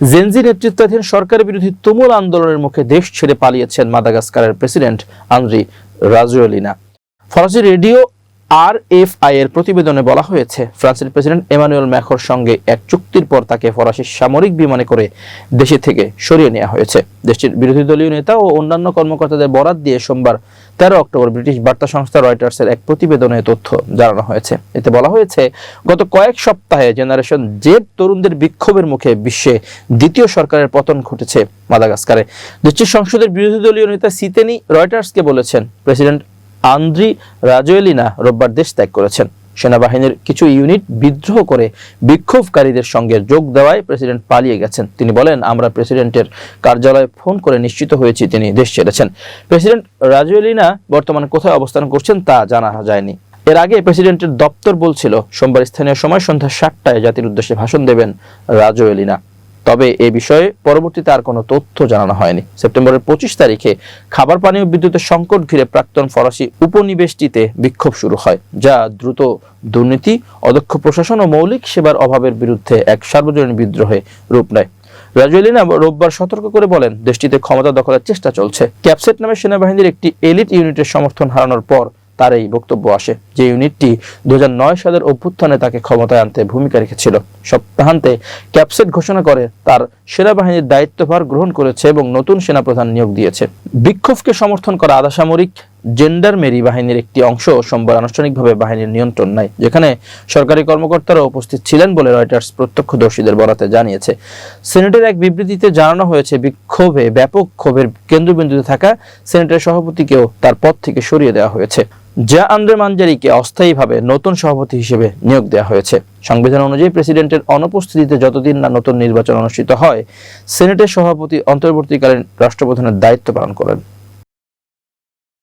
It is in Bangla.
জেনজি নেতৃত্বাধীন সরকারের বিরোধী তুমুল আন্দোলনের মুখে দেশ ছেড়ে পালিয়েছেন মাদাগাস্কারের প্রেসিডেন্ট আন্দ্রি রাজুয়েলিনা ফরাসি রেডিও আর এফ আই এর প্রতিবেদনে বলা হয়েছে, ফ্রান্সের প্রেসিডেন্ট এমানুয়েল ম্যাখোর সঙ্গে এক চুক্তির পর তাকে ফরাসি সামরিক বিমানে করে দেশে থেকে সরিয়ে নেওয়া হয়েছে। দেশটির বিরোধী দলীয় নেতা ও অন্যান্য কর্মকর্তাদের বরাত দিয়ে সোমবার তেরো অক্টোবর ব্রিটিশ বার্তা সংস্থা রয়টার্সের এক প্রতিবেদনে তথ্য জানানো হয়েছে। এতে বলা হয়েছে, গত কয়েক সপ্তাহে জেনারেশন জেড তরুণদের বিক্ষোভের মুখে বিশ্বে দ্বিতীয় সরকারের পতন ঘটেছে মাদাগাস্কারে। দেশটির সংসদের বিরোধী দলীয় নেতা সিতেনি রয়টার্সকে বলেছেন, প্রেসিডেন্ট আন্দ্রি রাজোয়েলিনা রোববার দেশ ত্যাগ করেছেন। সেনাবাহিনীর কিছু ইউনিট বিদ্রোহ করে বিক্ষোভকারীদের সঙ্গে যোগ দেওয়ায় প্রেসিডেন্ট পালিয়ে গেছেন। তিনি বলেন, আমরা প্রেসিডেন্টের কার্যালয়ে ফোন করে নিশ্চিত হয়েছি তিনি দেশ ছেড়েছেন। প্রেসিডেন্ট রাজুয়েলিনা বর্তমানে কোথায় অবস্থান করছেন তা জানা যায়নি। এর আগে প্রেসিডেন্টের দপ্তর বলছিল, সোমবার স্থানীয় সময় সন্ধ্যা সাতটায় জাতির উদ্দেশ্যে ভাষণ দেবেন রাজোয়েলিনা। তবে এ বিষয়ে পরবর্তীতে আর কোনো তথ্য জানানো হয়নি। সেপ্টেম্বরের পঁচিশ তারিখে খাবার, পানি ও বিদ্যুতের সংকট ঘিরে প্রাক্তন ফরাসি উপনিবেশটিতে বিক্ষোভ শুরু হয়, যা দ্রুত দুর্নীতি, অদক্ষ প্রশাসন ও মৌলিক সেবার অভাবের বিরুদ্ধে এক সার্বজনীন বিদ্রোহে রূপ নেয়। রাজুয়েলিনা রোববার সতর্ক করে বলেন, দেশটিতে ক্ষমতা দখলের চেষ্টা চলছে। ক্যাপসেট নামে সেনাবাহিনীর একটি এলিট ইউনিটের সমর্থন হারানোর পর তার এই বক্তব্য আসে। যে ইউনিটটি দুই হাজার নয় সালের অভ্যুত্থানে তাকে ক্ষমতায় আনতে ভূমিকা রেখেছিল। সপ্তাহান্তে ক্যাপসেট ঘোষণা করে তার সেনাবাহিনীর দায়িত্বভার গ্রহণ করেছে এবং নতুন সেনাপ্রধান নিয়োগ দিয়েছে। বিক্ষোভকে সমর্থন করা আধা সামরিক জেন্ডারমেরি বাহিনীর একটি অংশ সোমবার আনুষ্ঠানিকভাবে বাহিনীর নিয়ন্ত্রণ নেয়, যেখানে সরকারি কর্মকর্তারা উপস্থিত ছিলেন বলে রয়টার্স প্রত্যক্ষদর্শীদের বরাতে জানিয়েছে। সিনেটের এক বিবৃতিতে জানানো হয়েছে, বিক্ষোভে, ব্যাপক ক্ষোভের কেন্দ্রবিন্দুতে থাকা সিনেটের সভাপতিকেও তার পদ থেকে সরিয়ে দেওয়া হয়েছে। যা আন্দ্রে মানজারিকে অস্থায়ীভাবে নতুন সভাপতি হিসেবে নিয়োগ দেওয়া হয়েছে। সংবিধান অনুযায়ী প্রেসিডেন্টের অনুপস্থিতিতে যতদিন না নতুন নির্বাচন অনুষ্ঠিত হয়, সিনেটের সভাপতি অন্তর্বর্তীকালীন রাষ্ট্রপ্রধানের দায়িত্ব পালন করেন।